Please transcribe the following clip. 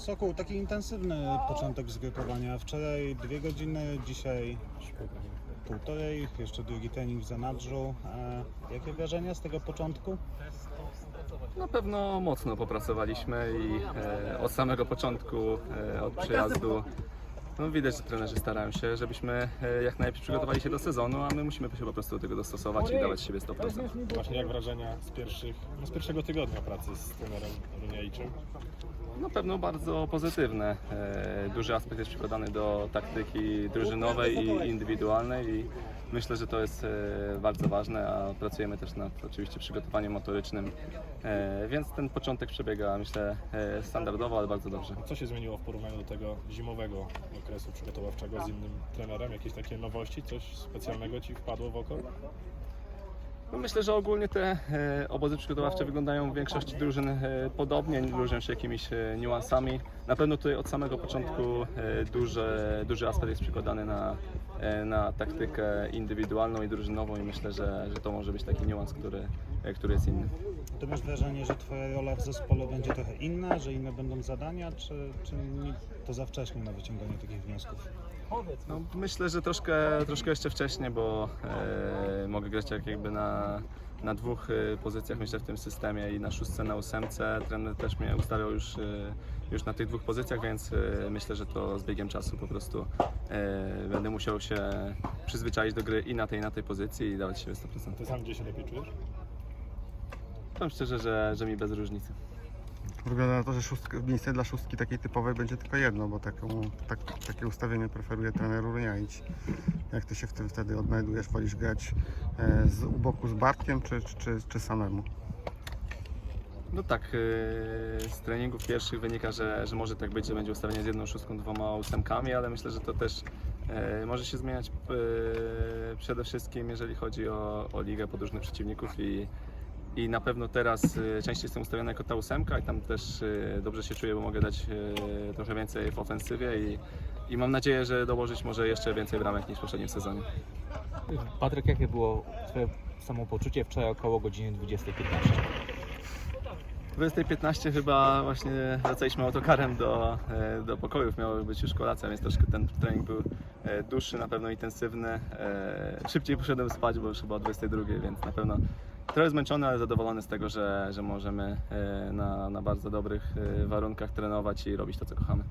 Sokół, taki intensywny początek zgrupowania. Wczoraj dwie godziny, dzisiaj półtorej, jeszcze drugi trening w zanadrzu. E, jakie wrażenia z tego początku? Na pewno mocno popracowaliśmy i e, od samego początku, e, od przyjazdu, no widać, że trenerzy starają się, żebyśmy e, jak najlepiej przygotowali się do sezonu, a my musimy się po prostu do tego dostosować i dawać siebie 100%. Właśnie jak wrażenia z, pierwszych, no z pierwszego tygodnia pracy z trenerem Runiejczym? Na pewno bardzo pozytywne. E, Duży aspekt jest przykładany do taktyki drużynowej i indywidualnej i myślę, że to jest e, bardzo ważne, a pracujemy też nad oczywiście przygotowaniem motorycznym, więc ten początek przebiega myślę standardowo, ale bardzo dobrze. Co się zmieniło w porównaniu do tego zimowego okresu przygotowawczego z innym trenerem? Jakieś takie nowości, coś specjalnego Ci wpadło w oko? No myślę, że ogólnie te e, obozy przygotowawcze wyglądają w większości drużyn e, podobnie, różnią się jakimiś e, niuansami. Na pewno tutaj od samego początku e, duży, duży aspekt jest przykładany na, e, na taktykę indywidualną i drużynową i myślę, że, że to może być taki niuans, który, e, który jest inny. Ty masz wrażenie, że twoja rola w zespole będzie trochę inna, że inne będą zadania, czy, czy to za wcześnie na wyciąganie takich wniosków? No, myślę, że troszkę, troszkę jeszcze wcześnie, bo e, mogę grać jak jakby na, na dwóch e, pozycjach myślę w tym systemie i na szóstce, na ósemce. Trener też mnie ustawiał już, e, już na tych dwóch pozycjach, więc e, myślę, że to z biegiem czasu po prostu e, będę musiał się przyzwyczaić do gry i na tej, i na tej pozycji i dawać siebie 100%. Ty sam gdzie się lepiej czujesz? Powiem szczerze, że, że mi bez różnicy. Wygląda na to, że szóstka, miejsce dla szóstki takiej typowej będzie tylko jedno, bo taką, tak, takie ustawienie preferuje trener Urniaić. Jak ty się w tym wtedy odnajdujesz? Wolisz grać e, z, u boku z Bartkiem czy, czy, czy, czy samemu? No tak, yy, z treningów pierwszych wynika, że, że może tak być, że będzie ustawienie z jedną szóstką, dwoma ósemkami, ale myślę, że to też yy, może się zmieniać yy, przede wszystkim, jeżeli chodzi o, o ligę podróżnych przeciwników i, i na pewno teraz yy, częściej jestem ustawiony jako ta ósemka i tam też yy, dobrze się czuję, bo mogę dać yy, trochę więcej w ofensywie i, i mam nadzieję, że dołożyć może jeszcze więcej bramek niż w poprzednim sezonie. Patryk, jakie było Twoje samopoczucie wczoraj około godziny 20.15? 20.15 chyba właśnie wracaliśmy autokarem do, e, do pokojów, miały być już kolacja, więc troszkę ten trening był e, dłuższy, na pewno intensywny. E, Szybciej poszedłem spać, bo już chyba o 22.00, więc na pewno trochę zmęczony, ale zadowolony z tego, że, że możemy e, na, na bardzo dobrych e, warunkach trenować i robić to, co kochamy.